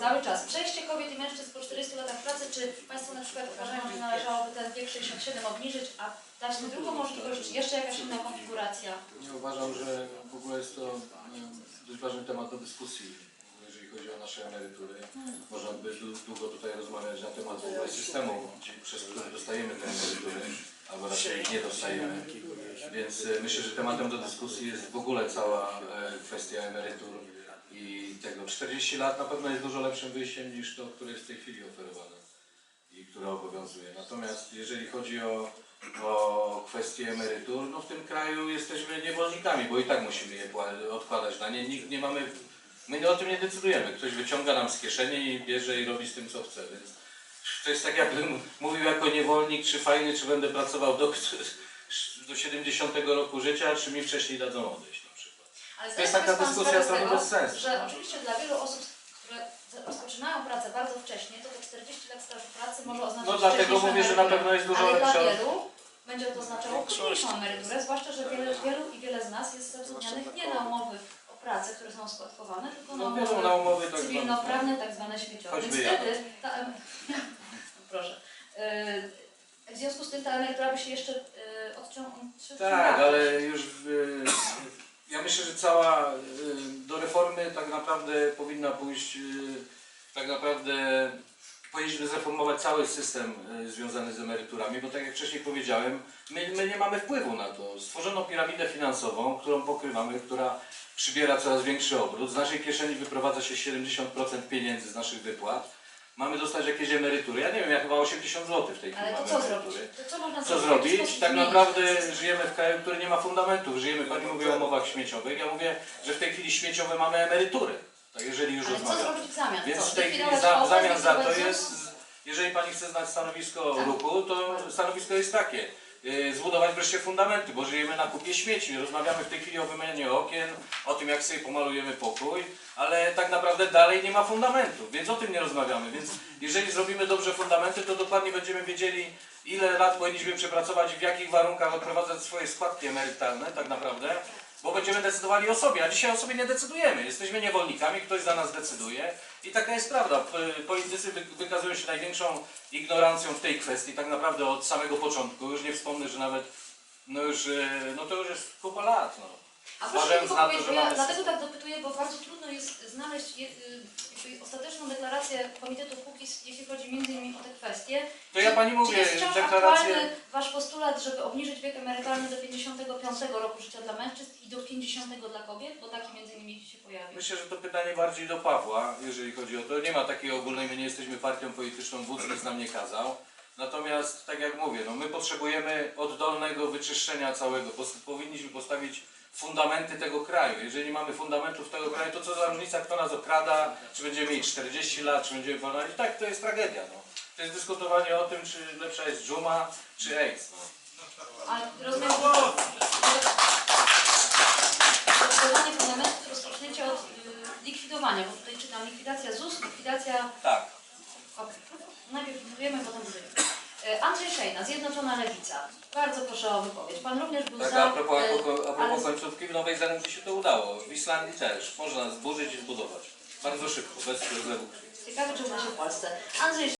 Cały czas. Przejście kobiet i mężczyzn po 40 latach pracy, czy Państwo na przykład uważają, że należałoby ten wiek 67 obniżyć, a dać tę drugą możliwość, czy jeszcze jakaś inna konfiguracja? Nie uważam, że w ogóle jest to dość ważny temat do dyskusji, jeżeli chodzi o nasze emerytury. Można by dłu- długo tutaj rozmawiać na temat w ogóle systemu, przez który dostajemy te emerytury, albo raczej ich nie dostajemy. Więc e, myślę, że tematem do dyskusji jest w ogóle cała e, kwestia emerytur i tego. 40 lat na pewno jest dużo lepszym wyjściem niż to, które jest w tej chwili oferowane i które obowiązuje. Natomiast jeżeli chodzi o, o kwestię emerytur, no w tym kraju jesteśmy niewolnikami, bo i tak musimy je odkładać na nie. Nikt nie mamy, my o tym nie decydujemy. Ktoś wyciąga nam z kieszeni i bierze i robi z tym co chce. Więc to jest tak jakbym mówił jako niewolnik, czy fajny, czy będę pracował do, do 70 roku życia, czy mi wcześniej dadzą odejść. Ale To jest taka dyskusja sprawę z trochę tego, bez sensu. Że oczywiście dla wielu osób, które rozpoczynają pracę bardzo wcześnie, to te 40 lat stażu pracy może oznaczać No dlatego mówię, że na pewno jest dużo Ale dla wielu będzie to oznaczało późniejszą emeryturę, zwłaszcza, że wiele, wielu i wiele z nas jest zatrudnionych nie na umowy o pracę, które są składkowane, tylko na No wiedzą umowy na umowy tak cywilnoprawne, tak zwane śmieciowe. Więc wtedy ta. Proszę. Yy, W związku z tym ta emerytura by się jeszcze yy, odciągnęła. Tak, ale już w, myślę, że cała y, do reformy tak naprawdę powinna pójść y, tak naprawdę powinniśmy zreformować cały system y, związany z emeryturami, bo tak jak wcześniej powiedziałem, my, my nie mamy wpływu na to. Stworzono piramidę finansową, którą pokrywamy, która przybiera coraz większy obrót. Z naszej kieszeni wyprowadza się 70% pieniędzy z naszych wypłat. Mamy dostać jakieś emerytury. Ja nie wiem, ja chyba 80 zł w tej chwili Ale to mamy co emerytury. zrobić? To co można Co zrobić? Tak zmienić? naprawdę żyjemy w kraju, który nie ma fundamentów. Żyjemy, pani mówi o umowach śmieciowych. Ja mówię, że w tej chwili śmieciowe mamy emerytury. Tak, jeżeli już Ale co rozmawiamy. zrobić w zamian? Więc co? w tej chwili Zlikwidować za, w zamian za to zlikwidować jest, jeżeli pani chce znać stanowisko Tak. ruchu, to stanowisko jest takie. Yy, Zbudować wreszcie fundamenty, bo żyjemy na kupie śmieci. Rozmawiamy w tej chwili o wymianie okien, o tym jak sobie pomalujemy pokój, ale tak naprawdę dalej nie ma fundamentów, więc o tym nie rozmawiamy. Więc jeżeli zrobimy dobrze fundamenty, to dokładnie będziemy wiedzieli, ile lat powinniśmy przepracować w jakich warunkach odprowadzać swoje składki emerytalne tak naprawdę, bo będziemy decydowali o sobie, a dzisiaj o sobie nie decydujemy. Jesteśmy niewolnikami, ktoś za nas decyduje i taka jest prawda. Politycy wy- wykazują się największą ignorancją w tej kwestii, tak naprawdę od samego początku. Już nie wspomnę, że nawet, no już, e, no to już jest kupa lat. No. A proszę mi powiedzieć, ja dlatego tak dopytuję, bo bardzo trudno jest znaleźć je, y, ostateczną deklarację Komitetu Kukiz, jeśli chodzi między innymi o te kwestie. To ja pani mówię, czy jest wciąż deklarację- aktualny Wasz postulat, żeby obniżyć wiek emerytalny do 55 roku życia dla mężczyzn i do 50 dla kobiet? Bo taki między innymi się pojawił. Myślę, że to pytanie bardziej do Pawła, jeżeli chodzi o to. Nie ma takiej ogólnej, my nie jesteśmy partią polityczną, wódz nic nam nie kazał. Natomiast, tak jak mówię, no my potrzebujemy oddolnego wyczyszczenia całego. Powinniśmy postawić fundamenty tego kraju. Jeżeli nie mamy fundamentów tego kraju, to co za różnica, kto nas okrada, czy będziemy mieli 40 lat, czy będziemy wolni. Tak, to jest tragedia. No. To jest dyskutowanie o tym, czy lepsza jest dżuma, czy AIDS. No. Ale rozumiem, że budowanie fundamentów Andrzej Szejna, Zjednoczona Lewica. Bardzo proszę o wypowiedź. Pan również był Tak, za... a propos, e, a propos, a propos ale- końcówki w Nowej Zelandii się to udało. W Islandii też. Można zburzyć i zbudować. Bardzo szybko, bez rozlewu krwi. Ciekawe, czy uda się w Polsce. Andrzej